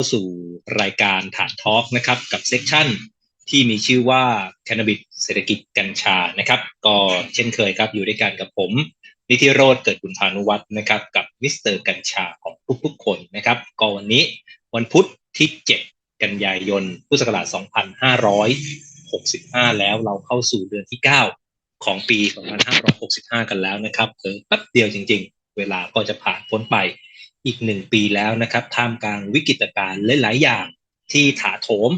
าสู่รายการฐานทอล์กนะครับกับเซกชันที่มีชื่อว่า Cannabis เศรษฐกิจกัญชานะครับก็เช่นเคยครับอยู่ด้วยกันกับผม นิติโรธเกิดบุญพานุวัฒน์นะครับกับมิสเตอร์กัญชาของทุกๆคนนะครับก็วันนี้วันพุธที่ 7 กันยายนพุทธศักราช 2565 แล้วเราเข้าสู่เดือนที่ 9 ของปี 2565 กันแล้วนะครับเออแป๊บเดียวจริง ๆ เวลาก็จะผ่านพ้นไป อีกหนึ่งปีแล้วนะครับท่ามกลางวิกฤตการณ์หลาย ๆ อย่างที่ถาโถม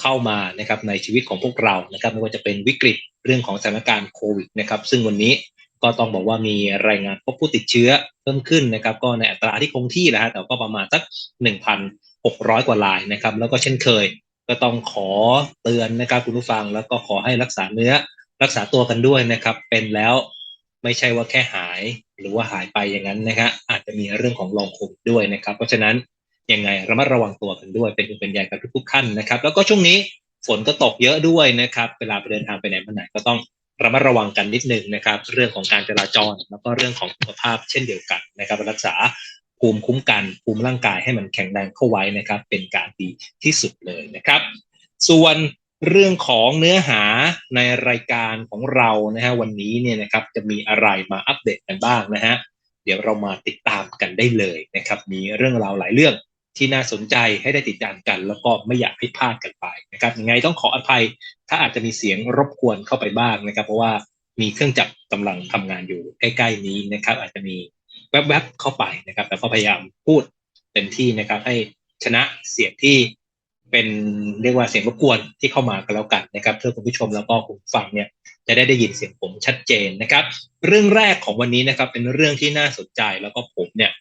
เข้ามานะครับในชีวิตของพวกเรานะครับไม่ว่าจะเป็นวิกฤตเรื่องของสถานการณ์โควิดนะครับซึ่งวันนี้ก็ต้องบอกว่ามีรายงานพบผู้ติดเชื้อเพิ่มขึ้นนะครับ ก็ในอัตราที่คงที่แล้วฮะแต่ก็ประมาณสัก 1,600 กว่ารายนะครับ แล้วก็เช่นเคย ก็ต้องขอเตือนนะครับคุณผู้ฟังแล้วก็ขอให้รักษาเนื้อรักษาตัวกันด้วยนะครับ เป็นแล้วไม่ใช่ว่าแค่หาย หรือว่าหายไปอย่างนั้นนะครับอาจจะมีเรื่องของลองโควิดด้วยนะครับ เพราะฉะนั้นยังไงระมัดระวังตัวกันด้วย เป็นเป็นใหญ่กับทุกๆขั้นนะครับ แล้วก็ช่วงนี้ฝนก็ตกเยอะด้วยนะครับ เวลาไปเดินทางไปไหนมาไหนก็ต้องระมัดระวังกันนิดนึงนะครับ เรื่องของการจราจรแล้วก็เรื่องของสุขภาพเช่นเดียวกันนะครับ รักษาภูมิคุ้มกันภูมิร่างกายให้มันแข็งแรงเข้าไว้นะครับ เป็นการดีที่สุดเลยนะครับ ส่วน เรื่องของเนื้อหาในรายการของเรานะฮะวันนี้เนี่ยนะครับจะมีอะไรมาอัปเดตกันบ้างนะฮะเดี๋ยวเรามาติดตามกันได้เลยนะครับ มีเรื่องราวหลายเรื่องที่น่าสนใจให้ได้ติดตามกัน แล้วก็ไม่อยากให้พลาดกันไปนะครับยังไงต้องขออภัย ถ้าอาจจะมีเสียงรบกวนเข้าไปบ้างนะครับ เพราะว่ามีเครื่องจักรกำลังทำงานอยู่ใกล้ๆนี้นะครับ อาจจะมีแวบๆเข้าไปนะครับ แต่ก็พยายามพูดเต็มที่นะครับให้ชนะเสียงที่ เป็นเรียกว่าเสียงรบกวนที่เข้ามากันแล้วกันนะครับเพื่อคุณผู้ชมแล้วก็คุณฟังเนี่ยจะได้ได้ยินเสียงผมชัดเจนนะครับ เรื่องแรกของวันนี้นะครับ เป็นเรื่องที่น่าสนใจแล้วก็ผมเนี่ย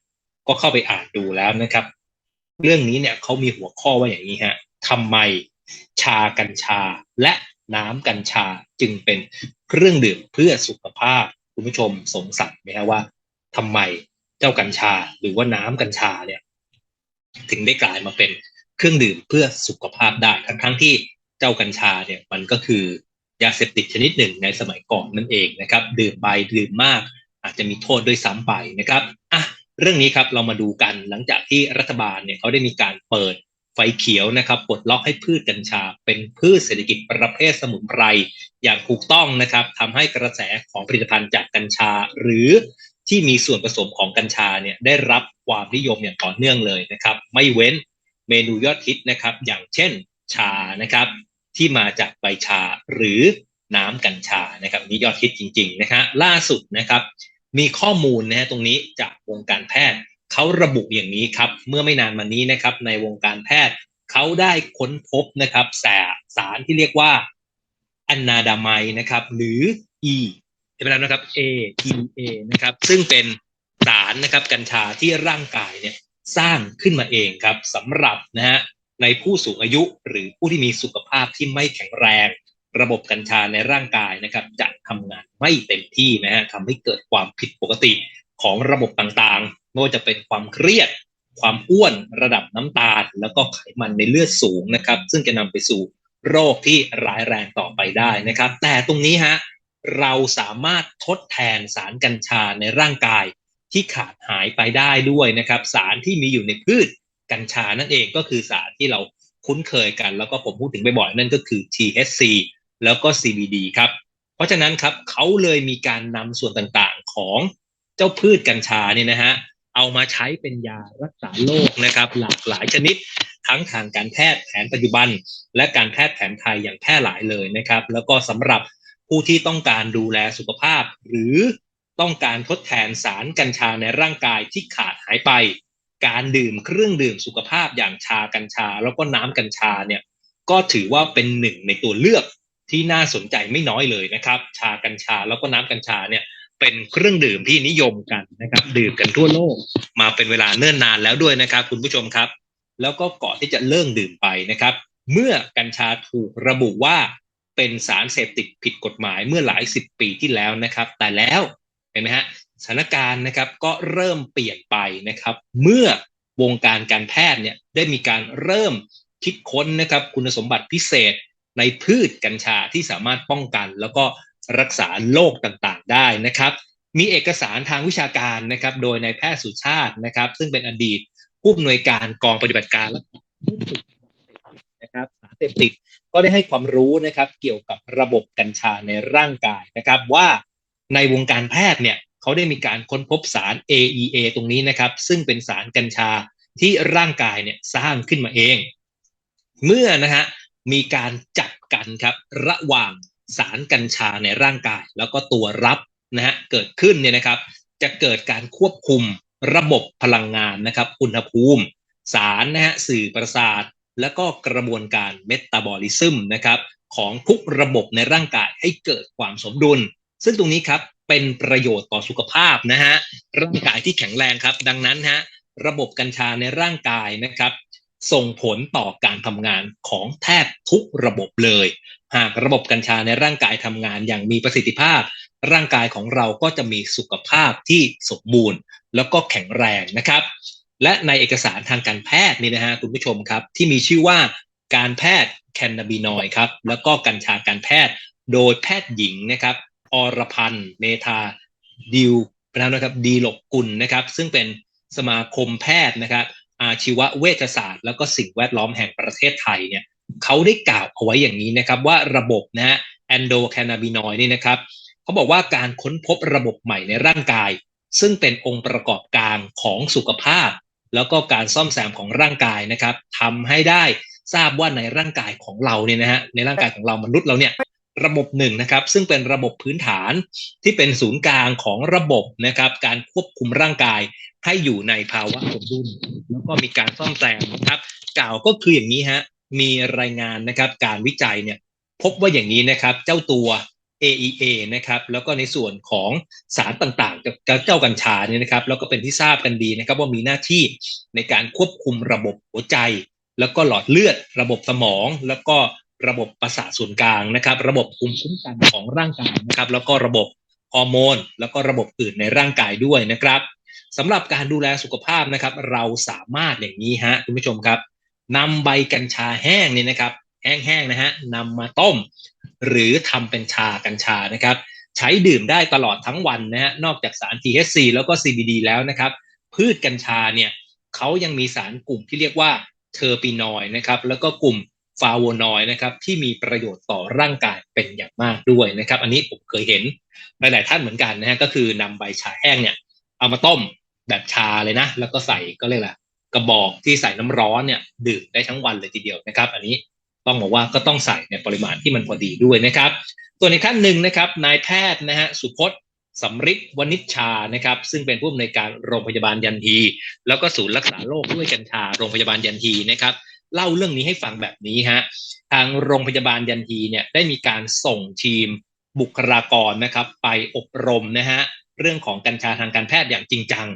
ก็เข้าไปอ่านดูแล้วนะครับ เรื่องนี้เนี่ยเขามีหัวข้อว่าอย่างนี้ฮะทำไมชากัญชาและน้ำกัญชาจึงเป็นเครื่องดื่มเพื่อสุขภาพคุณผู้ชมสงสัยไหมฮะว่าทำไมเจ้ากัญชาหรือว่าน้ำกัญชาเนี่ย ถึงได้กลายมาเป็น เครื่องดื่มเพื่อสุขภาพได้ทั้งทั้งที่เจ้ากัญชาเนี่ยมันก็คือยาเสพติดชนิดหนึ่งในสมัยก่อนนั่นเองนะครับ ดื่มไปดื่มมาก อาจจะมีโทษด้วยซ้ำไปนะครับอะเรื่องนี้ครับเรามาดูกันหลังจากที่รัฐบาลเนี่ยเขาได้มีการเปิดไฟเขียวนะครับปลดล็อกให้พืชกัญชา เป็นพืชเศรษฐกิจประเภทสมุนไพรอย่างถูกต้องนะครับทำให้กระแสของผลิตภัณฑ์จากกัญชา หรือที่มีส่วนผสมของกัญชาเนี่ยได้รับความนิยมอย่างต่อเนื่องเลยนะครับ ไม่เว้น เมนูยอดฮิตนะครับ อย่างเช่นชานะครับ ที่มาจากใบชาหรือน้ำกัญชานะครับนี่ยอดฮิตจริง ๆ นะฮะล่าสุดนะครับ มีข้อมูลนะฮะตรงนี้จากวงการแพทย์เขาระบุอย่างนี้ครับ เมื่อไม่นานมานี้นะครับ ในวงการแพทย์เขาได้ค้นพบนะครับสารสารที่เรียกว่าอนนาดาไมนะครับ หรือ E ใช่ไหมนะครับ A E A นะครับ ซึ่งเป็นสารนะครับกัญชาที่ร่างกายเนี่ย สร้างขึ้นมาเองครับสำหรับนะฮะในผู้สูงอายุหรือผู้ที่มีสุขภาพที่ไม่แข็งแรง ระบบกัญชาในร่างกายนะครับ จะทำงานไม่เต็มที่นะฮะทำให้เกิดความผิดปกติของระบบต่างๆไม่ว่าจะเป็นความเครียด ความอ้วนระดับน้ำตาล แล้วก็ไขมันในเลือดสูงนะครับ ซึ่งจะนำไปสู่โรคที่ร้ายแรงต่อไปได้นะครับ แต่ตรงนี้ฮะเราสามารถทดแทนสารกัญชาในร่างกาย ที่ขาดหายไปได้ด้วยนะครับ สารที่มีอยู่ในพืชกัญชานั่นเองก็คือสารที่เราคุ้นเคยกัน แล้วก็ผมพูดถึงบ่อยๆนั่นก็คือ THC แล้วก็ CBD ครับ เพราะฉะนั้นครับเขาเลยมีการนำส่วนต่างๆของเจ้าพืชกัญชาเนี่ยนะฮะเอามาใช้เป็นยารักษาโรคนะครับ หลากหลายชนิดทั้งทางการแพทย์แผนปัจจุบัน และการแพทย์แผนไทยอย่างแพร่หลายเลยนะครับ แล้วก็สำหรับผู้ที่ต้องการดูแลสุขภาพ หรือ ต้องการทดแทนสารกัญชาในร่างกายที่ขาดหายไป การดื่มเครื่องดื่มสุขภาพอย่างชากัญชา แล้วก็น้ำกัญชาเนี่ยก็ถือว่าเป็นหนึ่งในตัวเลือกที่น่าสนใจไม่น้อยเลยนะครับ ชากัญชาแล้วก็น้ำกัญชาเนี่ยเป็นเครื่องดื่มที่นิยมกันนะครับ ดื่มกันทั่วโลกมาเป็นเวลาเนิ่นนานแล้วด้วยนะครับ คุณผู้ชมครับ แล้วก็ก่อนที่จะเลิกดื่มไปนะครับ เมื่อกัญชาถูกระบุว่าเป็นสารเสพติดผิดกฎหมายเมื่อหลายสิบปีที่แล้วนะครับ แต่แล้ว เห็นไหมฮะสถานการณ์นะครับก็เริ่มเปลี่ยนไปนะครับ เมื่อวงการการแพทย์เนี่ยได้มีการเริ่มคิดค้นนะครับคุณสมบัติพิเศษในพืชกัญชาที่สามารถป้องกัน แล้วก็รักษาโรคต่างๆ ได้นะครับ มีเอกสารทางวิชาการนะครับ โดยนายแพทย์สุชาตินะครับ ซึ่งเป็นอดีตผู้อำนวยการกองปฏิบัติการและผู้ฝึกนะครับสารเสพติดก็ได้ให้ความรู้นะครับ เกี่ยวกับระบบกัญชาในร่างกายนะครับ ว่า ในวงการแพทย์เนี่ยเขาได้มีการค้นพบสาร AEA ตรงนี้นะครับ ซึ่งเป็นสารกัญชาที่ร่างกายเนี่ยสร้างขึ้นมาเอง เมื่อนะฮะมีการจับกันครับระหว่างสารกัญชาในร่างกาย แล้วก็ตัวรับนะฮะเกิดขึ้นเนี่ยนะครับ จะเกิดการควบคุมระบบพลังงานนะครับ อุณหภูมิ สารนะฮะสื่อประสาท แล้วก็กระบวนการเมตาบอลิซึมนะครับของทุกระบบในร่างกายให้เกิดความสมดุล ซึ่งตรงนี้ครับเป็นประโยชน์ต่อสุขภาพนะฮะร่างกายที่แข็งแรงครับ ดังนั้นฮะระบบกัญชาในร่างกายนะครับ ส่งผลต่อการทำงานของแทบทุกระบบเลย หากระบบกัญชาในร่างกายทำงานอย่างมีประสิทธิภาพ ร่างกายของเราก็จะมีสุขภาพที่สมบูรณ์ แล้วก็แข็งแรงนะครับ และในเอกสารทางการแพทย์นี่นะฮะคุณผู้ชมครับ ที่มีชื่อว่าการแพทย์แคนนาบินอยครับแล้วก็กัญชาการแพทย์ โดยแพทย์หญิงนะครับ อรพันธ์เมธาดิวนะครับดีหลกกุลนะครับ ซึ่งเป็นสมาคมแพทย์นะครับ อาชีวเวชศาสตร์ แล้วก็สิ่งแวดล้อมแห่งประเทศไทยเนี่ยเขาได้กล่าวเอาไว้อย่างนี้นะครับว่าระบบนะฮะแอนโดแคนาบินอยนี่นะครับเขาบอกว่าการค้นพบระบบใหม่ในร่างกาย ซึ่งเป็นองค์ประกอบกลารของสุขภาพ แล้วก็การซ่อมแซมของร่างกายนะครับทำให้ได้ทราบว่าในร่างกายของเราเนี่ยนะฮะในร่างกายของเรามนุษย์เราเนี่ย ระบบหนึ่งนะครับ ซึ่งเป็นระบบพื้นฐานที่เป็นศูนย์กลางของระบบนะครับ การควบคุมร่างกายให้อยู่ในภาวะสมดุลแล้วก็มีการซ่อมแซมนะครับ กล่าวก็คืออย่างนี้ฮะมีรายงานนะครับการวิจัยเนี่ยพบว่าอย่างนี้นะครับ เจ้าตัว AEA นะครับแล้วก็ในส่วนของสารต่างๆกับเจ้ากัญชาเนี่ยนะครับ แล้วก็เป็นที่ทราบกันดีนะครับ ว่ามีหน้าที่ในการควบคุมระบบหัวใจ แล้วก็หลอดเลือดระบบสมอง แล้วก็ ระบบประสาทส่วนกลางนะครับ ระบบภูมิคุ้มกันของร่างกายนะครับ แล้วก็ระบบฮอร์โมน แล้วก็ระบบอื่นในร่างกายด้วยนะครับสำหรับการดูแลสุขภาพนะครับ เราสามารถอย่างนี้ฮะคุณผู้ชมครับนำใบกัญชาแห้งเนี่ยนะครับ แห้งๆนะฮะนำมาต้ม หรือทำเป็นชากัญชานะครับ ใช้ดื่มได้ตลอดทั้งวันนะฮะนอกจากสาร THC แล้วก็ CBD แล้วนะครับ พืชกัญชาเนี่ยเขายังมีสารกลุ่มที่เรียกว่าเทอร์ปีนอยนะครับ แล้วก็กลุ่ม ฟาโวนอยนะครับที่มีประโยชน์ต่อร่างกายเป็นอย่างมากด้วยนะครับ อันนี้ผมเคยเห็นหลาย ๆ ท่านเหมือนกันนะฮะก็คือนำใบชาแห้งเนี่ยเอามาต้มแบบชาเลยนะ แล้วก็ใส่ก็เรียกอะไรกระบอกที่ใส่น้ำร้อนเนี่ยดื่มได้ทั้งวันเลยทีเดียวนะครับ อันนี้ต้องบอกว่าก็ต้องใส่ในปริมาณที่มันพอดีด้วยนะครับส่วนในขั้นหนึ่งนะครับนายแพทย์นะฮะสุพจน์สำริดวณิชชานะครับ ซึ่งเป็นผู้อำนวยการโรงพยาบาลยันที แล้วก็ศูนย์รักษาโรคด้วยกัญชาโรงพยาบาลยันทีนะครับ เล่าเรื่องนี้ให้ฟังแบบนี้ฮะทางโรงพยาบาลยันทีเนี่ยได้มีการส่งทีมบุคลากรนะครับ ไปอบรมนะฮะเรื่องของกัญชาทางการแพทย์อย่างจริงจัง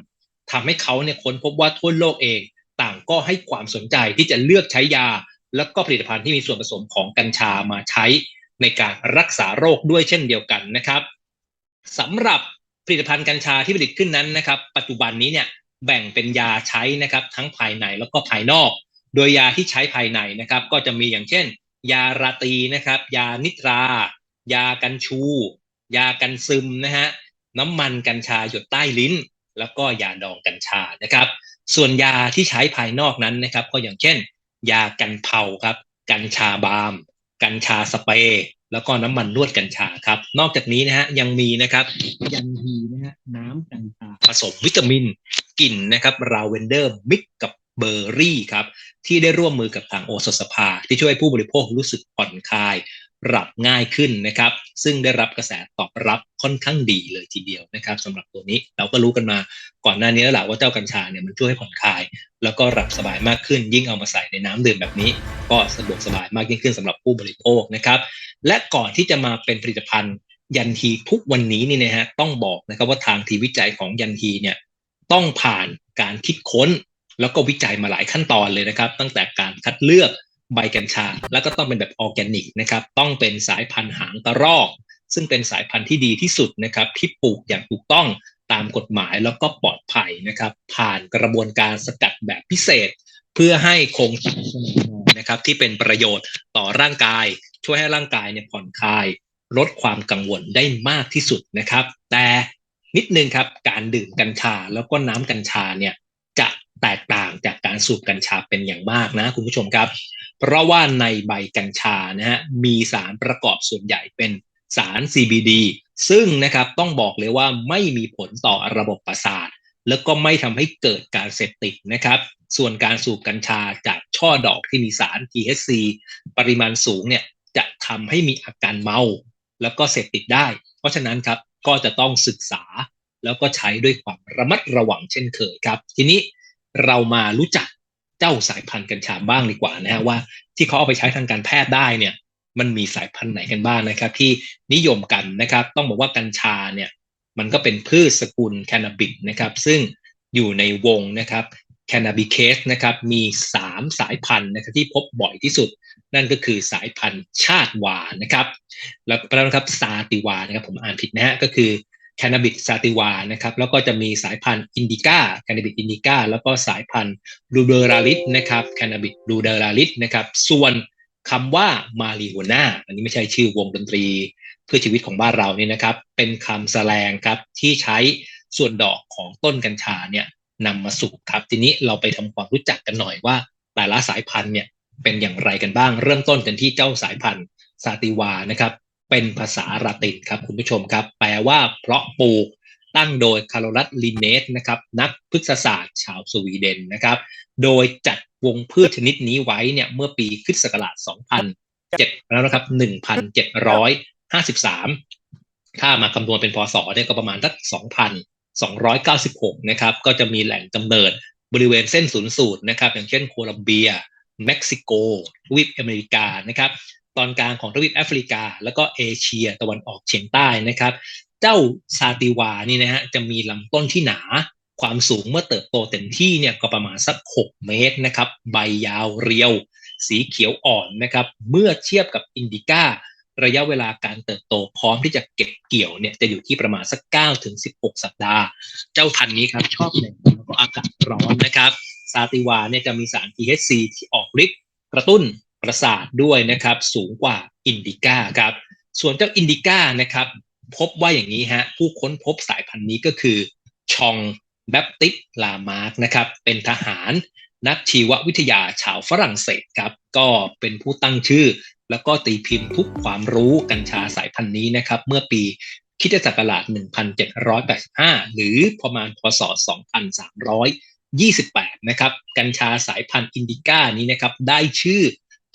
ทำให้เขาเนี่ยค้นพบว่าทั่วโลกเอง ต่างก็ให้ความสนใจที่จะเลือกใช้ยา แล้วก็ผลิตภัณฑ์ที่มีส่วนผสมของกัญชามาใช้ในการรักษาโรคด้วยเช่นเดียวกันนะครับสำหรับผลิตภัณฑ์กัญชาที่ผลิตขึ้นนั้นนะครับ ปัจจุบันนี้เนี่ยแบ่งเป็นยาใช้นะครับ ทั้งภายในแล้วก็ภายนอก โดยยาที่ใช้ภายในนะครับ ก็จะมีอย่างเช่น ยาราตีนะครับ ยานิทรา ยากันชู ยากันซึมนะฮะน้ำมันกัญชาหยดใต้ลิ้น แล้วก็ยาดองกัญชานะครับ ส่วนยาที่ใช้ภายนอกนั้นนะครับ ก็อย่างเช่น ยากันเผาครับ กัญชาบาล์มกัญชาสเปรย์แล้วก็น้ำมันนวดกัญชาครับ นอกจากนี้นะฮะยังมีนะครับยันฮีนะฮะน้ำกัญชาผสมวิตามินกลิ่นนะครับราเวนเดอร์มิกกับเบอร์รี่ครับ ที่ได้ร่วมมือกับทางโอสถสภา ที่ช่วยผู้บริโภครู้สึกผ่อนคลายหลับง่ายขึ้นนะครับ ซึ่งได้รับกระแสตอบรับค่อนข้างดีเลยทีเดียวนะครับสำหรับตัวนี้เราก็รู้กันมาก่อนหน้านี้แล้วแหละว่าเจ้ากัญชาเนี่ยมันช่วยให้ผ่อนคลาย แล้วก็หลับสบายมากขึ้น ยิ่งเอามาใส่ในน้ำดื่มแบบนี้ ก็สะดวกสบายมากยิ่งขึ้นสำหรับผู้บริโภคนะครับ และก่อนที่จะมาเป็นผลิตภัณฑ์ยันทีทุกวันนี้นี่นะฮะต้องบอกนะครับว่าทางทีวิจัยของยันทีเนี่ยต้องผ่านการคิดค้น แล้วก็วิจัยมาหลายขั้นตอนเลยนะครับ ตั้งแต่การคัดเลือกใบกัญชา แล้วก็ต้องเป็นแบบออร์แกนิกนะครับต้องเป็นสายพันธุ์หางกระรอก ซึ่งเป็นสายพันธุ์ที่ดีที่สุดนะครับที่ปลูกอย่างถูกต้องตามกฎหมายแล้วก็ปลอดภัยนะครับ ผ่านกระบวนการสกัดแบบพิเศษ เพื่อให้คงนะครับที่เป็นประโยชน์ต่อร่างกาย ช่วยให้ร่างกายเนี่ยผ่อนคลาย ลดความกังวลได้มากที่สุดนะครับ แต่นิดนึงครับการดื่มกัญชาแล้วก็น้ำกัญชาเนี่ย แตกต่างจากการสูบกัญชาเป็นอย่างมากนะคุณผู้ชมครับ เพราะว่าในใบกัญชานะฮะมีสารประกอบส่วนใหญ่เป็นสาร CBD ซึ่งนะครับต้องบอกเลยว่าไม่มีผลต่อระบบประสาท แล้วก็ไม่ทำให้เกิดการเสพติดนะครับ ส่วนการสูบกัญชาจากช่อดอกที่มีสาร THC ปริมาณสูงเนี่ยจะทำให้มีอาการเมา แล้วก็เสพติดได้ เพราะฉะนั้นครับก็จะต้องศึกษาแล้วก็ใช้ด้วยความระมัดระวังเช่นเคยครับ ทีนี้ เรามารู้จักเจ้าสายพันธุ์กัญชาบ้างดีกว่านะฮะว่าที่เขาเอาไปใช้ทางการแพทย์ได้เนี่ยมันมีสายพันธุ์ไหนกันบ้างนะครับ ที่นิยมกันนะครับ ต้องบอกว่ากัญชาเนี่ยมันก็เป็นพืชสกุลแคนาบิกนะครับ ซึ่งอยู่ในวงนะครับแคนาบิเคสนะครับมี 3 สายพันธุ์นะครับที่พบบ่อยที่สุด นั่นก็คือสายพันธุ์ชาติวานะครับ แล้วก็นะครับซาติวานะครับผมอ่านผิดนะฮะก็คือ แคนาบิดซาติวานะครับแล้วก็จะมีสายพันธุ์อินดิก้าแคนาบิดอินดิก้าแล้วก็สายพันธุ์ลูเดอราลิสนะครับแคนาบิดลูเดอราลิสนะครับส่วนคำว่ามาริโฮน่าอันนี้ไม่ใช่ชื่อวงดนตรีเพื่อชีวิตของบ้านเรานี่นะครับเป็นคำแสลงครับที่ใช้ส่วนดอกของต้นกัญชาเนี่ยนำมาสูบครับทีนี้เราไปทำความรู้จักกันหน่อยว่า แต่ละสายพันธุ์เนี่ยเป็นอย่างไรกันบ้าง เริ่มต้นกันที่เจ้าสายพันธุ์ซาติวานะครับ เป็นภาษาละตินครับคุณผู้ชมครับ แปลว่าเพราะปลูกตั้งโดยคาร์ลรัสลินเนสนะครับนักพฤกษศาสตร์ชาวสวีเดนนะครับ โดยจัดวงพืชชนิดนี้ไว้เนี่ยเมื่อปีคริสต์ศักราช2007 แล้วนะครับ 1,753 ถ้ามาคำนวณเป็นพศเนี่ยก็ประมาณสัก2,296 นะครับ ก็จะมีแหล่งกำเนิดบริเวณเส้นศูนย์สูตรนะครับ อย่างเช่นโคลัมเบีย เม็กซิโกทวีปอเมริกานะครับ ตอนกลางของทวีปแอฟริกา แล้วก็เอเชียตะวันออกเฉียงใต้นะครับ เจ้าซาติวานี่นะฮะจะมีลำต้นที่หนาความสูงเมื่อเติบโตเต็มที่เนี่ยก็ประมาณสัก 6 เมตรนะครับ ใบยาวเรียว สีเขียวอ่อนนะครับ เมื่อเทียบกับอินดิก้า ระยะเวลาการเติบโตพร้อมที่จะเก็บเกี่ยวเนี่ยจะอยู่ที่ประมาณสัก9ถึง16 สัปดาห์ เจ้าพันธุ์นี้ครับชอบแหล่งแล้วก็อากาศร้อนนะครับ ซาติวาเนี่ยจะมีสาร THC ที่ออกฤทธิ์กระตุ้น ประสาทด้วยนะครับ สูงกว่าอินดิก้าครับ ส่วนเจ้าอินดิก้านะครับ พบว่าอย่างนี้ฮะผู้ค้นพบสายพันธุ์นี้ก็คือชองแบปติสลามาร์กนะครับ เป็นทหารนักชีววิทยาชาวฝรั่งเศสครับ ก็เป็นผู้ตั้งชื่อ แล้วก็ตีพิมพ์ทุกความรู้กัญชาสายพันธุ์นี้นะครับ เมื่อปีคิดศักราช 1785 หรือประมาณพศ 2328 นะครับ กัญชาสายพันธุ์อินดิก้านี้นะครับ ได้ชื่อ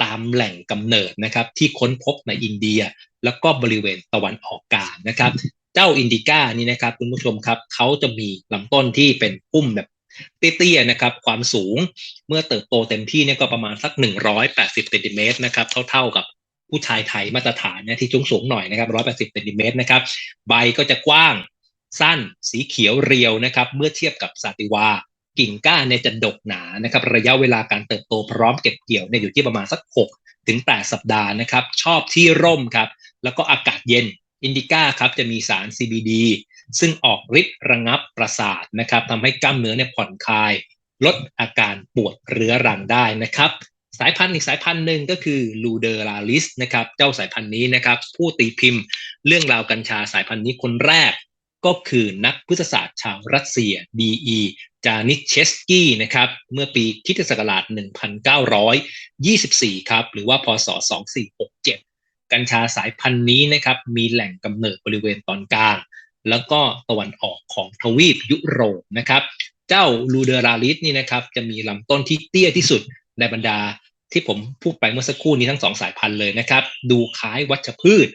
ตามแหล่งกำเนิดนะครับที่ค้นพบในอินเดีย แล้วก็บริเวณตะวันออกกลางนะครับ เจ้าอินดิก้านี่นะครับคุณผู้ชมครับเขาจะมีลำต้นที่เป็นพุ่มแบบเตี้ยๆนะครับความสูงเมื่อเติบโตเต็มที่เนี่ยก็ประมาณสัก 180เซนติเมตรนะครับเท่าๆกับผู้ชายไทยมาตรฐานเนี่ยที่สูงสูงหน่อยนะครับ180เซนติเมตรนะครับใบก็จะกว้างสั้นสีเขียวเรียวนะครับ เมื่อเทียบกับสาติวา กิ่งก้านเนี่ยจะดกหนานะครับระยะเวลาการเติบโตพร้อมเก็บเกี่ยวเนี่ยอยู่ที่ประมาณสัก 6 ถึง 8 สัปดาห์นะครับ ชอบที่ร่มครับ แล้วก็อากาศเย็นอินดิก้าครับจะมีสาร CBD ซึ่งออกฤทธิ์ระงับประสาทนะครับทำให้กล้ามเนื้อเนี่ยผ่อนคลาย ลดอาการปวดเรื้อรังได้นะครับสายพันธุ์อีกสายพันธุ์หนึ่งก็คือลูเดอราลิสนะครับเจ้าสายพันธุ์นี้นะครับผู้ตีพิมพ์เรื่องราวกัญชาสายพันธุ์นี้คนแรก ก็คือนักพฤกษศาสตร์ชาวรัสเซียดีจานิชเชสกี้นะครับเมื่อปีคิศักราช 1924 ครับหรือว่าพศ 2467 กัญชาสายพันธุ์นี้นะครับมีแหล่งกำเนิดบริเวณตอนกลาง แล้วก็ตะวันออกของทวีปยุโรปนะครับเจ้าลูเดราลิสนี่นะครับจะมีลำต้นที่เตี้ยที่สุดในบรรดาที่ผมพูดไปเมื่อสักครู่นี้ทั้งสองสายพันธุ์เลยนะครับ ดูคล้ายวัชพืช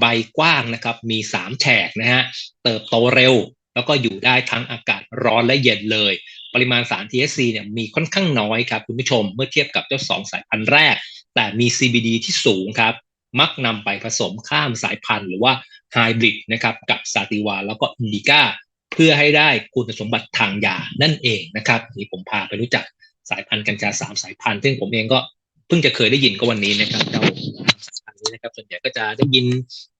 ใบกว้างนะครับ มี 3 แฉกนะฮะ เติบโตเร็ว แล้วก็อยู่ได้ทั้งอากาศร้อนและเย็นเลย ปริมาณสาร THC เนี่ยมีค่อนข้างน้อยครับคุณผู้ชม เมื่อเทียบกับเจ้าสองสายพันธุ์แรก แต่มี CBD ที่สูงครับ มักนำไปผสมข้ามสายพันธุ์หรือว่าไฮบริดนะครับ กับซาติวาแล้วก็อินดิก้า เพื่อให้ได้คุณสมบัติทางยานั่นเองนะครับนี่ผมพาไปรู้จักสายพันธุ์กัญชาสามสายพันธุ์ ซึ่งผมเองก็เพิ่งจะเคยได้ยินก็วันนี้นะครับเจ้า นะครับส่วนใหญ่ก็จะได้ยิน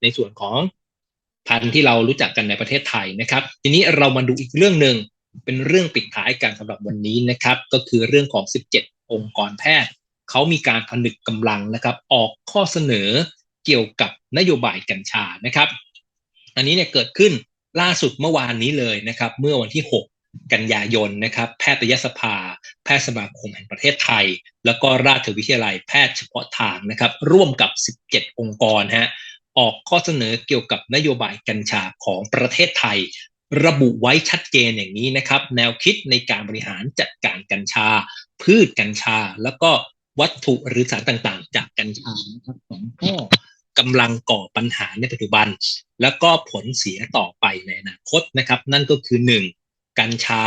ในส่วนของพันธุ์ที่เรารู้จักกันในประเทศไทยนะครับ ทีนี้เรามาดูอีกเรื่องหนึ่งเป็นเรื่องปิดท้ายกันสำหรับวันนี้นะครับ ก็คือเรื่องของ 17 องค์กรแพทย์เขามีการผนึกกำลังนะครับ ออกข้อเสนอเกี่ยวกับนโยบายกัญชานะครับ อันนี้เนี่ยเกิดขึ้นล่าสุดเมื่อวานนี้เลยนะครับ เมื่อวันที่6 กันยายนนะครับ แพทยสภา แพทยสมาคมแห่งประเทศไทย แล้วก็ราชวิทยาลัยแพทย์เฉพาะทางนะครับ ร่วมกับ 17 องค์กรฮะออกข้อเสนอเกี่ยวกับนโยบายกัญชาของประเทศไทย ระบุไว้ชัดเจนอย่างนี้นะครับ แนวคิดในการบริหารจัดการกัญชา พืชกัญชา แล้วก็วัตถุหรือสารต่างๆ จากกัญชานะครับสองข้อกำลังก่อปัญหาในปัจจุบัน แล้วก็ผลเสียต่อไปในอนาคตนะครับ นั่นก็คือ 1. กัญชา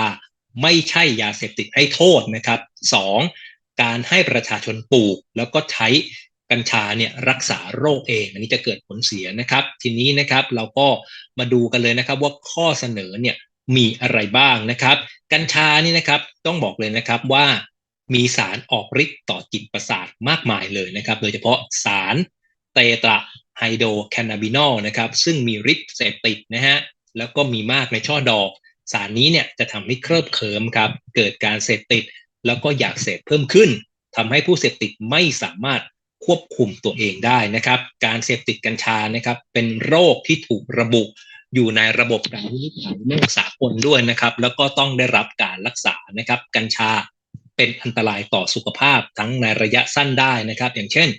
ไม่ใช่ยาเสพติดให้โทษนะครับ 2. การให้ประชาชนปลูก แล้วก็ใช้กัญชาเนี่ยรักษาโรคเอง อันนี้จะเกิดผลเสียนะครับ ทีนี้นะครับเราก็มาดูกันเลยนะครับว่าข้อเสนอเนี่ยมีอะไรบ้างนะครับ กัญชานี่นะครับต้องบอกเลยนะครับว่ามีสารออกฤทธิ์ต่อจิตประสาทมากมายเลยนะครับ โดยเฉพาะสารเตตราไฮโดรแคนาบินอลนะครับ ซึ่งมีฤทธิ์เสพติดนะฮะแล้วก็มีมากในช่อดอก สารนี้เนี่ยจะทำให้เคลิบเขิมครับ เกิดการเสพติด แล้วก็อยากเสพเพิ่มขึ้นทำให้ผู้เสพติดไม่สามารถควบคุมตัวเองได้นะครับ การเสพติดกัญชานะครับ เป็นโรคที่ถูกระบุอยู่ในระบบการวินิจฉัยโรคสากลด้วยนะครับ แล้วก็ต้องได้รับการรักษานะครับ กัญชาเป็นอันตรายต่อสุขภาพทั้งในระยะสั้นได้นะครับ อย่างเช่น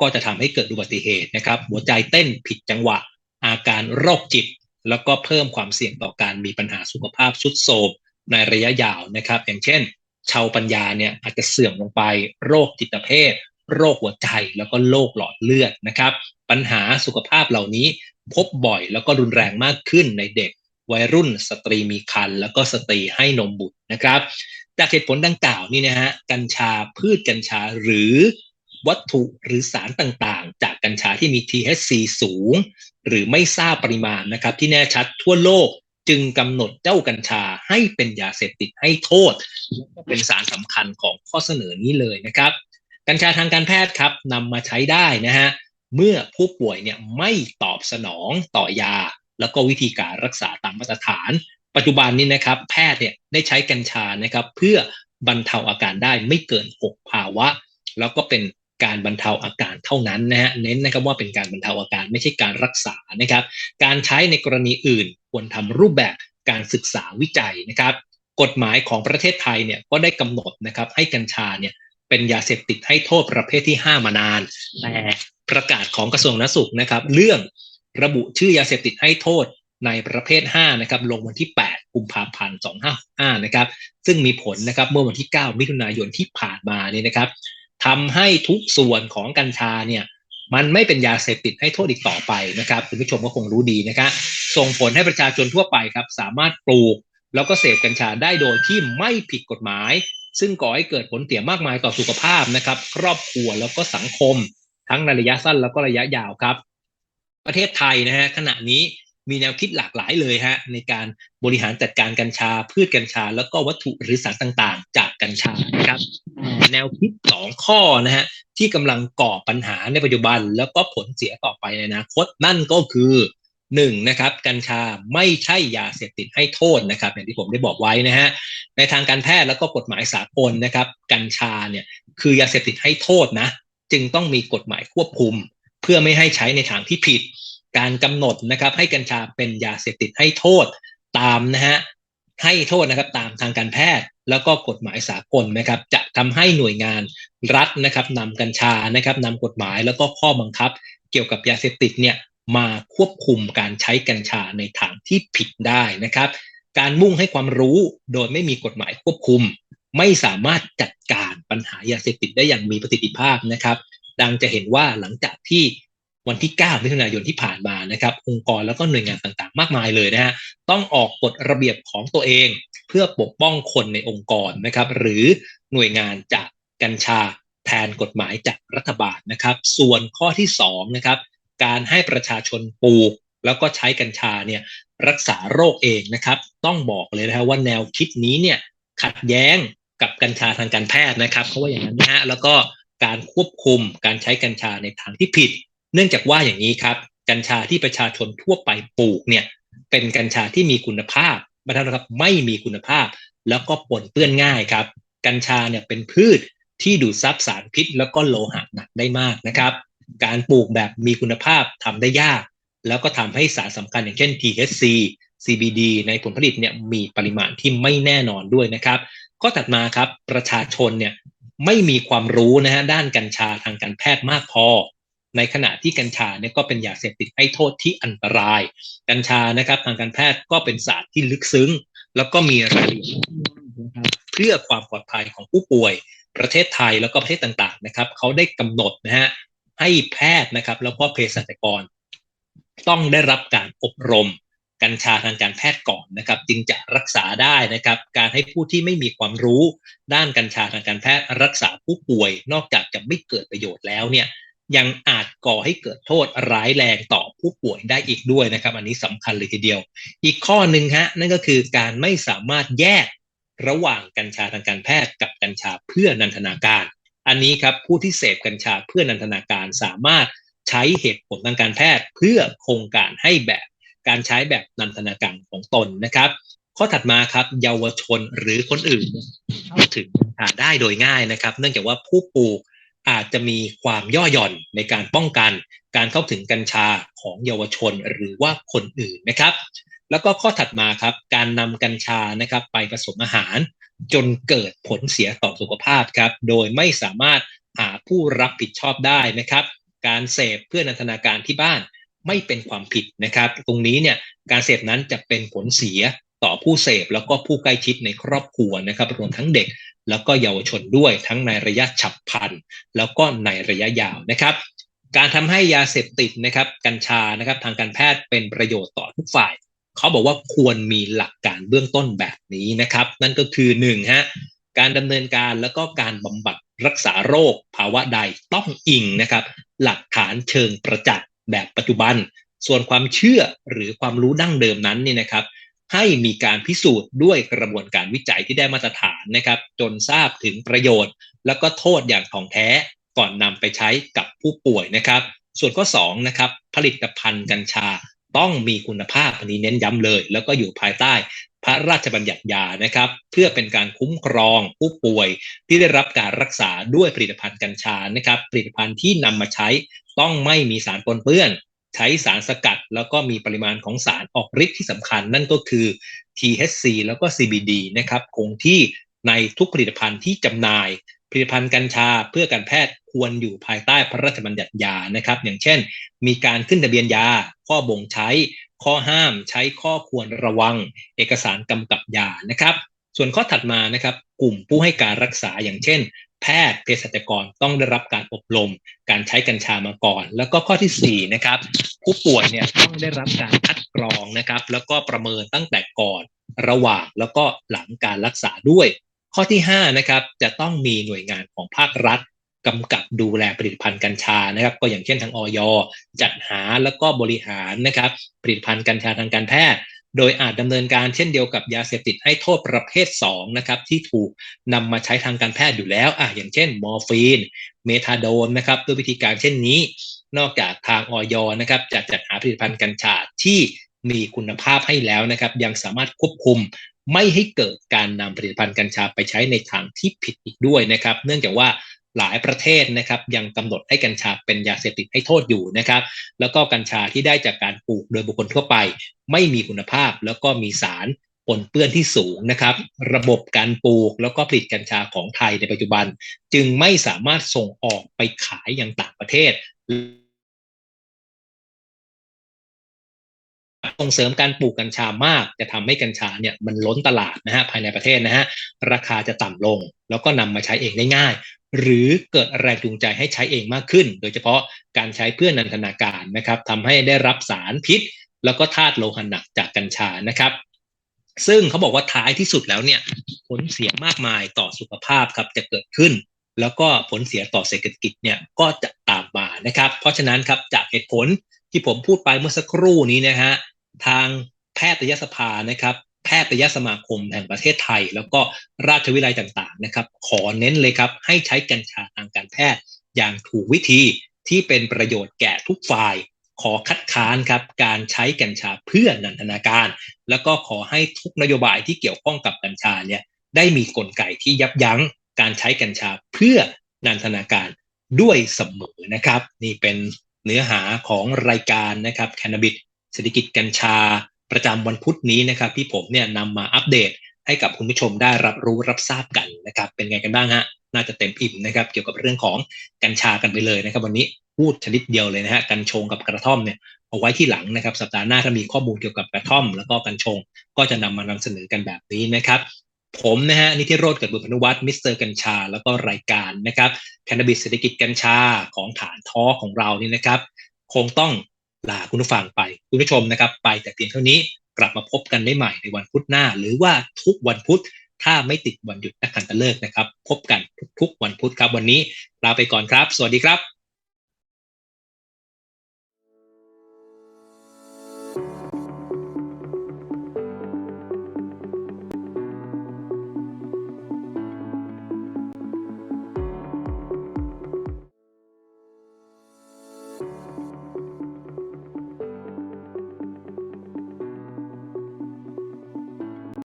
ก็จะทำให้เกิดอุบัติเหตุนะครับ หัวใจเต้นผิดจังหวะ อาการโรคจิต แล้วก็เพิ่มความเสี่ยงต่อการมีปัญหาสุขภาพสุดโทรมในระยะยาวนะครับ อย่างเช่น ชาวปัญญาเนี่ยอาจจะเสื่อมลงไปโรคจิตเภท โรคหัวใจแล้วก็โรคหลอดเลือดนะครับ ปัญหาสุขภาพเหล่านี้พบบ่อยแล้วก็รุนแรงมากขึ้นในเด็ก วัยรุ่นสตรีมีครรภ์แล้วก็สตรีให้นมบุตรนะครับ จากเหตุผลดังกล่าวนี่นะฮะกัญชาพืชกัญชาหรือ วัตถุหรือสารต่างๆ จากกัญชาที่มี THC สูง หรือไม่ทราบปริมาณนะครับ ที่แน่ชัดทั่วโลกจึงกำหนดเจ้ากัญชาให้เป็นยาเสพติดให้โทษเป็นสารสำคัญของข้อเสนอนี้เลยนะครับ กัญชาทางการแพทย์ครับนำมาใช้ได้นะฮะเมื่อผู้ป่วยเนี่ยไม่ตอบสนองต่อยา แล้วก็วิธีการรักษาตามมาตรฐาน ปัจจุบันนี้นะครับ แพทย์เนี่ยได้ใช้กัญชานะครับ เพื่อบรรเทาอาการได้ไม่เกิน 6 ภาวะ แล้วก็เป็น การบรรเทาอาการเท่านั้นนะฮะเน้นนะครับว่าเป็นการบรรเทาอาการไม่ใช่การรักษานะครับ การใช้ในกรณีอื่น ควรทำรูปแบบการศึกษาวิจัยนะครับ กฎหมายของประเทศไทยเนี่ยก็ได้กำหนดนะครับให้กัญชาเนี่ยเป็นยาเสพติดให้โทษประเภทที่ 5 มานานแต่ประกาศของกระทรวงนสุขนะครับเรื่องระบุชื่อยาเสพติดให้โทษในประเภท 5 นะครับ ลงวันที่ 8 กุมภาพันธ์ 2565 นะครับ ซึ่งมีผลนะครับ เมื่อวันที่ 9 มิถุนายนที่ผ่านมาเนี่ยนะครับ ทำให้ทุกส่วนของกัญชาเนี่ยมันไม่เป็นยาเสพติดให้โทษอีกต่อไปนะครับคุณผู้ชมก็คงรู้ดีนะครับส่งผลให้ประชาชนทั่วไปครับ สามารถปลูก แล้วก็เสพกัญชาได้โดยที่ไม่ผิดกฎหมาย ซึ่งก่อให้เกิดผลเสียมากมายต่อสุขภาพนะครับ ครอบครัวแล้วก็สังคม ทั้งในระยะสั้นแล้วก็ระยะยาวครับ ประเทศไทยนะฮะขณะนี้ มีแนวคิดหลากหลายเลยฮะในการบริหารจัดการกัญชา พืชกัญชา แล้วก็วัตถุหรือสารต่างๆ จากกัญชานะครับ แนวคิดสองข้อนะฮะที่กำลังก่อปัญหาในปัจจุบัน แล้วก็ผลเสียต่อไปในอนาคตนั่นก็คือหนึ่งนะครับกัญชาไม่ใช่ยาเสพติดให้โทษนะครับอย่างที่ผมได้บอกไว้นะฮะในทางการแพทย์แล้วก็กฎหมายสากลนะครับ กัญชาเนี่ยคือยาเสพติดให้โทษนะ จึงต้องมีกฎหมายควบคุม เพื่อไม่ให้ใช้ในทางที่ผิด การกำหนดนะครับให้กัญชาเป็นยาเสพติดให้โทษตามนะฮะให้โทษนะครับตามทางการแพทย์ แล้วก็กฎหมายสากลนะครับ จะทำให้หน่วยงานรัฐนะครับนำกัญชานะครับนำกฎหมายแล้วก็ข้อบังคับ เกี่ยวกับยาเสพติดเนี่ยมาควบคุมการใช้กัญชาในทางที่ผิดได้นะครับ การมุ่งให้ความรู้โดยไม่มีกฎหมายควบคุม ไม่สามารถจัดการปัญหายาเสพติดได้อย่างมีประสิทธิภาพนะครับ ดังจะเห็นว่าหลังจากที่ วันที่ 9 มิถุนายนที่ผ่านมานะครับองค์กรแล้วก็หน่วยงานต่างๆ มากมายเลยนะฮะต้องออกกฎระเบียบของตัวเอง เพื่อปกป้องคนในองค์กรนะครับ หรือหน่วยงานจากกัญชาแทนกฎหมายจากรัฐบาลนะครับ ส่วนข้อที่2นะครับการให้ประชาชนปลูก แล้วก็ใช้กัญชาเนี่ยรักษาโรคเองนะครับ ต้องบอกเลยนะฮะว่าแนวคิดนี้เนี่ยขัดแย้งกับกัญชาทางการแพทย์นะครับเพราะว่าอย่างนั้นนะฮะแล้วก็การควบคุมการใช้กัญชาในทางที่ผิด เนื่องจากว่าอย่างนี้ครับ กัญชาที่ประชาชนทั่วไปปลูกเนี่ยเป็นกัญชาที่มีคุณภาพไม่ท่านครับไม่มีคุณภาพ แล้วก็ปนเปื้อนง่ายครับ กัญชาเนี่ยเป็นพืชที่ดูดซับสารพิษ แล้วก็โลหะหนักได้มากนะครับ การปลูกแบบมีคุณภาพทำได้ยาก แล้วก็ทำให้สารสำคัญอย่างเช่น THC CBD ในผลผลิตเนี่ยมีปริมาณที่ไม่แน่นอนด้วยนะครับข้อถัดมาครับประชาชนเนี่ยไม่มีความรู้นะฮะด้านกัญชาทางการแพทย์มากพอ ในขณะที่กัญชาเนี่ยก็เป็นยาเสพติดให้โทษที่อันตราย กัญชานะครับ ทางการแพทย์ก็เป็นศาสตร์ที่ลึกซึ้ง แล้วก็มีรายละเอียดเพื่อความปลอดภัยของผู้ป่วย ประเทศไทยแล้วก็ประเทศต่างๆนะครับเขาได้กำหนดนะฮะให้แพทย์นะครับ แล้วก็เภสัชกร ต้องได้รับการอบรมกัญชาทางการแพทย์ก่อนนะครับ จึงจะรักษาได้นะครับ การให้ผู้ที่ไม่มีความรู้ ด้านกัญชาทางการแพทย์รักษาผู้ป่วย นอกจากจะไม่เกิดประโยชน์แล้วเนี่ย ยังอาจก่อให้เกิดโทษร้ายแรงต่อผู้ป่วยได้อีกด้วยนะครับ อันนี้สำคัญเลยทีเดียว อีกข้อหนึ่งฮะนั่นก็คือการไม่สามารถแยกระหว่างกัญชาทางการแพทย์กับกัญชาเพื่อนันทนาการ อันนี้ครับผู้ที่เสพกัญชาเพื่อนันทนาการสามารถใช้เหตุผลทางการแพทย์เพื่อโครงการให้แบบการใช้แบบนันทนาการของตนนะครับ ข้อถัดมาครับเยาวชนหรือคนอื่นเข้าถึงกัญชาได้โดยง่ายนะครับ เนื่องจากว่าผู้ปลูก อาจจะมีความย่อหย่อนในการป้องกันการเข้าถึงกัญชาของเยาวชนหรือว่าคนอื่นนะครับ แล้วก็ข้อถัดมาครับการนำกัญชานะครับไปผสมอาหาร จนเกิดผลเสียต่อสุขภาพครับ โดยไม่สามารถหาผู้รับผิดชอบได้นะครับ การเสพเพื่อนันทนาการที่บ้านไม่เป็นความผิดนะครับ ตรงนี้เนี่ยการเสพนั้นจะเป็นผลเสียต่อผู้เสพแล้วก็ผู้ใกล้ชิดในครอบครัวนะครับ รวมทั้งเด็ก แล้วก็เยาวชนด้วยทั้งในระยะฉับพลัน แล้วก็ในระยะยาวนะครับการทำให้ยาเสพติดนะครับกัญชานะครับทางการแพทย์เป็นประโยชน์ต่อทุกฝ่าย เขาบอกว่าควรมีหลักการเบื้องต้นแบบนี้นะครับ นั่นก็คือหนึ่งฮะการดำเนินการแล้วก็การบำบัดรักษาโรค ภาวะใดต้องอิงนะครับ หลักฐานเชิงประจักษ์แบบปัจจุบัน ส่วนความเชื่อหรือความรู้ดั้งเดิมนั้นนี่นะครับ ให้มีการพิสูจน์ด้วยกระบวนการวิจัยที่ได้มาตรฐานนะครับ จนทราบถึงประโยชน์ แล้วก็โทษอย่างถ่องแท้ก่อนนำไปใช้กับผู้ป่วยนะครับ ส่วนข้อ2นะครับผลิตภัณฑ์กัญชาต้องมีคุณภาพอันนี้เน้นย้ำเลย แล้วก็อยู่ภายใต้พระราชบัญญัติยานะครับ เพื่อเป็นการคุ้มครองผู้ป่วยที่ได้รับการรักษาด้วยผลิตภัณฑ์กัญชานะครับ ผลิตภัณฑ์ที่นำมาใช้ต้องไม่มีสารปนเปื้อน ใช้สารสกัด แล้วก็มีปริมาณของสารออกฤทธิ์ที่สำคัญ นั่นก็คือ THC แล้วก็ CBD นะครับคงที่ในทุกผลิตภัณฑ์ที่จำหน่าย ผลิตภัณฑ์กัญชาเพื่อการแพทย์ควรอยู่ภายใต้พระราชบัญญัติยานะครับ อย่างเช่น มีการขึ้นทะเบียนยา ข้อบ่งใช้ ข้อห้ามใช้ข้อควรระวัง เอกสารกำกับยานะครับ ส่วนข้อถัดมานะครับ กลุ่มผู้ให้การรักษาอย่างเช่น แพทย์เภสัชกรต้องได้รับการอบรม การใช้กัญชามาก่อน แล้วก็ข้อที่4นะครับผู้ป่วยเนี่ยต้องได้รับการคัดกรองนะครับ แล้วก็ประเมินตั้งแต่ก่อนระหว่างแล้วก็หลังการรักษาด้วย ข้อที่5นะครับจะต้องมีหน่วยงานของภาครัฐกำกับดูแลผลิตภัณฑ์กัญชานะครับ ก็อย่างเช่นทางออยจัดหาแล้วก็บริหารนะครับผลิตภัณฑ์กัญชาทางการแพทย์ โดยอาจดำเนินการเช่นเดียวกับยาเสพติดให้โทษประเภท2นะครับที่ถูกนำมาใช้ทางการแพทย์อยู่แล้วอะอย่างเช่นมอร์ฟีน เมทาโดนนะครับด้วยวิธีการเช่นนี้ นอกจากทางออยนะครับจะจัดหาผลิตภัณฑ์กัญชาที่มีคุณภาพให้แล้วนะครับยังสามารถควบคุมไม่ให้เกิดการนำผลิตภัณฑ์กัญชาไปใช้ในทางที่ผิดอีกด้วยนะครับ เนื่องจากว่า หลายประเทศนะครับยังกำหนดให้กัญชาเป็นยาเสพติดให้โทษอยู่นะครับแล้วก็กัญชาที่ได้จากการปลูกโดยบุคคลทั่วไป ไม่มีคุณภาพแล้วก็มีสารปนเปื้อนที่สูงนะครับระบบการปลูกแล้วก็ผลิตกัญชาของไทยในปัจจุบัน จึงไม่สามารถส่งออกไปขายอย่างต่างประเทศ ส่งเสริมการปลูกกัญชามาก จะทำให้กัญชาเนี่ยมันล้นตลาดนะฮะภายในประเทศนะฮะราคาจะต่ำลง แล้วก็นำมาใช้เองได้ง่าย หรือเกิดแรงจูงใจให้ใช้เองมากขึ้น โดยเฉพาะการใช้เพื่อนันทนาการนะครับทำให้ได้รับสารพิษ แล้วก็ธาตุโลหะหนักจากกัญชานะครับซึ่งเขาบอกว่าท้ายที่สุดแล้วเนี่ยผลเสียมากมายต่อสุขภาพครับจะเกิดขึ้น แล้วก็ผลเสียต่อเศรษฐกิจเนี่ยก็จะตามมานะครับ เพราะฉะนั้นครับจากเหตุผลที่ผมพูดไปเมื่อสักครู่นี้นะฮะ ทางแพทยสภานะครับ แพทยสมาคมแห่งประเทศไทย แล้วก็ราชวิทยาลัยต่างๆนะครับ ขอเน้นเลยครับ ให้ใช้กัญชาทางการแพทย์อย่างถูกวิธีที่เป็นประโยชน์แก่ทุกฝ่าย ขอคัดค้านครับการใช้กัญชาเพื่อนันทนาการ แล้วก็ขอให้ทุกนโยบายที่เกี่ยวข้องกับกัญชาเนี่ยได้มีกลไกที่ยับยั้งการใช้กัญชาเพื่อนันทนาการด้วยเสมอนะครับ นี่เป็นเนื้อหาของรายการนะครับแคนาบิด เศรษฐกิจกัญชา ประจำวันพุธนี้นะครับ ที่ผมเนี่ยนำมาอัปเดตให้กับคุณผู้ชมได้รับรู้รับทราบกันนะครับ เป็นไงกันบ้างฮะน่าจะเต็มอิ่มนะครับ เกี่ยวกับเรื่องของกัญชากันไปเลยนะครับ วันนี้พูดชนิดเดียวเลยนะฮะกัญชงกับกระท่อมเนี่ยเอาไว้ที่หลังนะครับ สัปดาห์หน้าถ้ามีข้อมูลเกี่ยวกับกระท่อม แล้วก็กัญชงก็จะนำมานำเสนอกันแบบนี้นะครับ ผมนะฮะนิติโรธเกิดบุญพนุวัฒน์มิสเตอร์กัญชา แล้วก็รายการนะครับแคนาบิสเศรษฐกิจกัญชาของฐานท้อของเรานี่นะครับ คงต้อง ลาคุณผู้ฟังไป คุณผู้ชมนะครับ ไปแต่เพียงเท่านี้กลับมาพบกันได้ใหม่ในวันพุธหน้า หรือว่าทุกวันพุธถ้าไม่ติดวันหยุดนักขันตะเลิกนะครับ พบกันทุกๆวันพุธครับวันนี้ลาไปก่อนครับ สวัสดีครับ